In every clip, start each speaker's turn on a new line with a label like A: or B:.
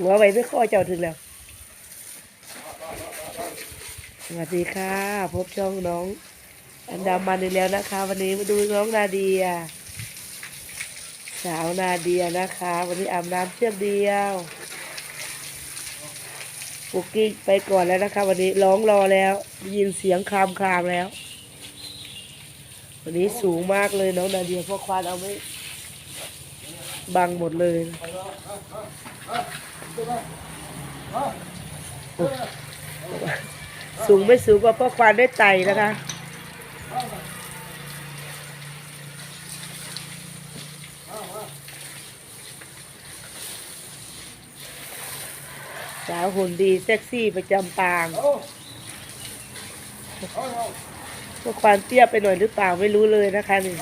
A: หัวไว้ไม่ข้อเจ้าถึงแล้ว สวัสดีค่ะ พบช่องน้อง อันดามันอีกแล้วนะคะ วันนี้มาดูน้องนาเดีย สาวนาเดียนะคะ วันนี้อาบน้ำเชือกเดียวปุกกี้ไปก่อนแล้วนะคะ วันนี้ร้องรอแล้วยินเสียงครามครามแล้ว วันนี้สูงมากเลยน้องนาเดียพราะควานเอาไม่บังหมดเลย สูงไม่สูงกว่าพ่อควานได้ไตนะคะ สาวหุ่นดีเซ็กซี่ประจำปางพวกควานเตี้ยไปหน่อยหรือเปล่าไม่รู้เลยนะคะนี่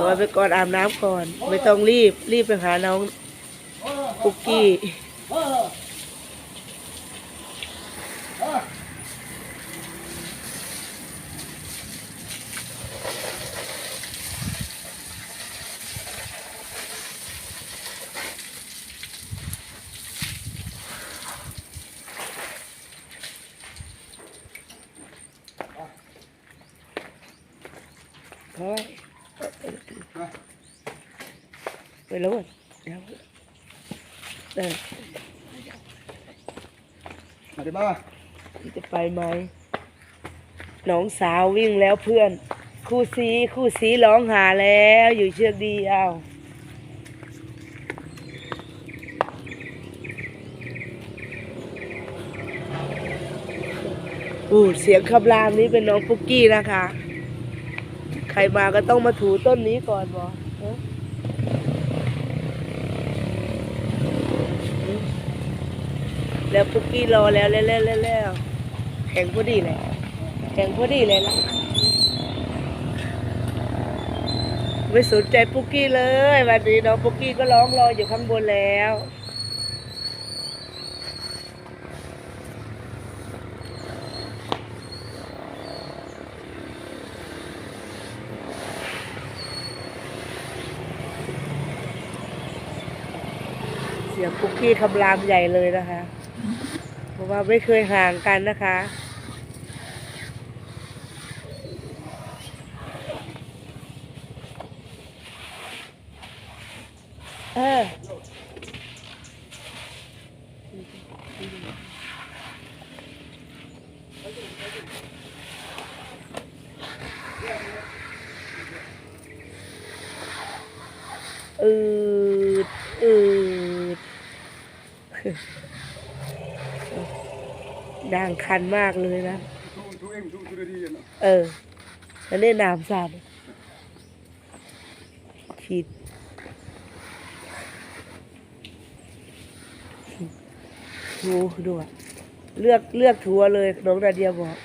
A: ตัวไปก่อนอาบน้ำก่อน ไม่ต้องรีบรีบไปหาน้องปุกกี้เฮ้ยไป แล้วอะเดี๋ยวเดิน
B: มาดิบ้า
A: จะไปไหมน้องสาววิ่งแล้วเพื่อน คู่ซีคู่ซีร้องหาแล้วอยู่เชือกเดียวอู้เสียงคำรามนี้เป็นน้องปุกกี้นะคะ ใครมาก็ต้องมาถูต้นนี้ก่อนบอฮะ แล้วปุกกี้รอแล้วแล้วแล้วแล้วแข่งพอดีเลยแข่งพอดีเลยล่ะไม่สนใจปุกกี้เลยวันนี้น้องปุกกี้ก็ร้องรออยู่ข้างบนแล้วเสียงปุกกี้คำรามใหญ่เลยนะคะ เพราะว่าไม่เคยห่างกันนะคะ เอออืดอืด ด่างคันมากเลยนะ
B: เอ
A: อแล้วนี่น้ำสาดฉีดถูด้วยเลือกเลือกทัวเลยน้องนาเดียบอก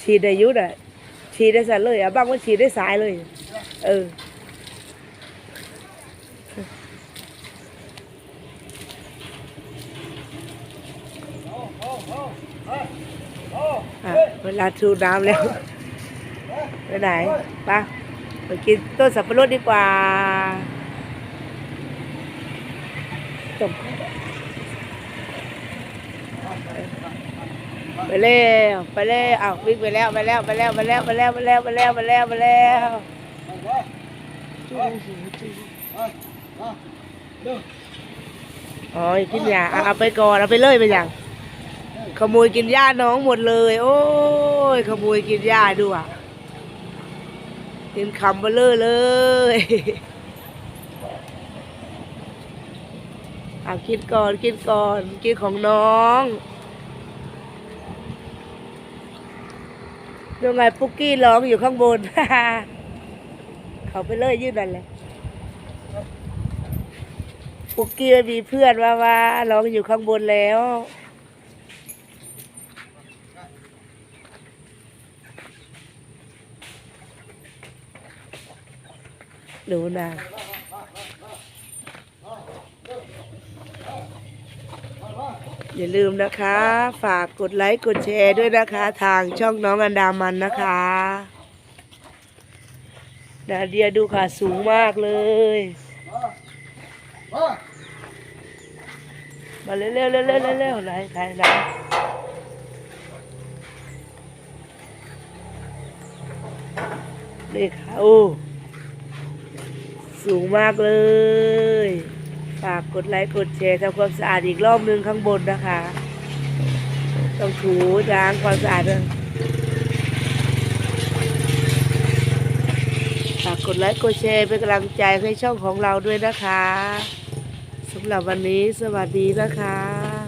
A: ฉีดได้ยุดอะฉีดได้สันเลยอะบางวันฉีดได้สายเลย เออ อะ เวลาชูน้ำแล้วไปไหนไปะไปกินต้นสับปะรดดีกว่าจบไปแล้วไปแล้วอ้าววิ่งไปแล้วไปแล้วไปแล้วไปแล้วไปแล้วไปแล้วไปแล้วไปแล้วไปแล้วอ๋อกินยาเอาไปก่อนเอาไปเลยไปอยัง ขโมยกินหญ้าน้องหมดเลย โอ้ย ขโมยกินหญ้าด้วยกินคำเบลอเลยเอากินก่อนกินก่อนกินของน้องดูไงปุกกี้ร้องอยู่ข้างบน เขาไปเลยยืดนั่นเลยปุกกี้ไม่มีเพื่อนว่าว่าร้องอยู่ข้างบนแล้ว ดูนะอย่าลืมนะคะ ฝากกดไลค์กดแชร์ด้วยนะคะ ทางช่องน้องอันดามันนะคะนาเดียดูค่ะสูงมากเลย มาเร็วๆเร็วๆเร็วๆเร็วๆไหนไหนไหนนี่ค่ะโอ้ สูงมากเลย ฝากกดไลค์กดแชร์ทำความสะอาดอีกรอบนึงข้างบนนะคะ ต้องถูล้างความสะอาดด้วยฝากกดไลค์กดแชร์เป็นกำลังใจให้ช่องของเราด้วยนะคะสำหรับวันนี้สวัสดีนะคะ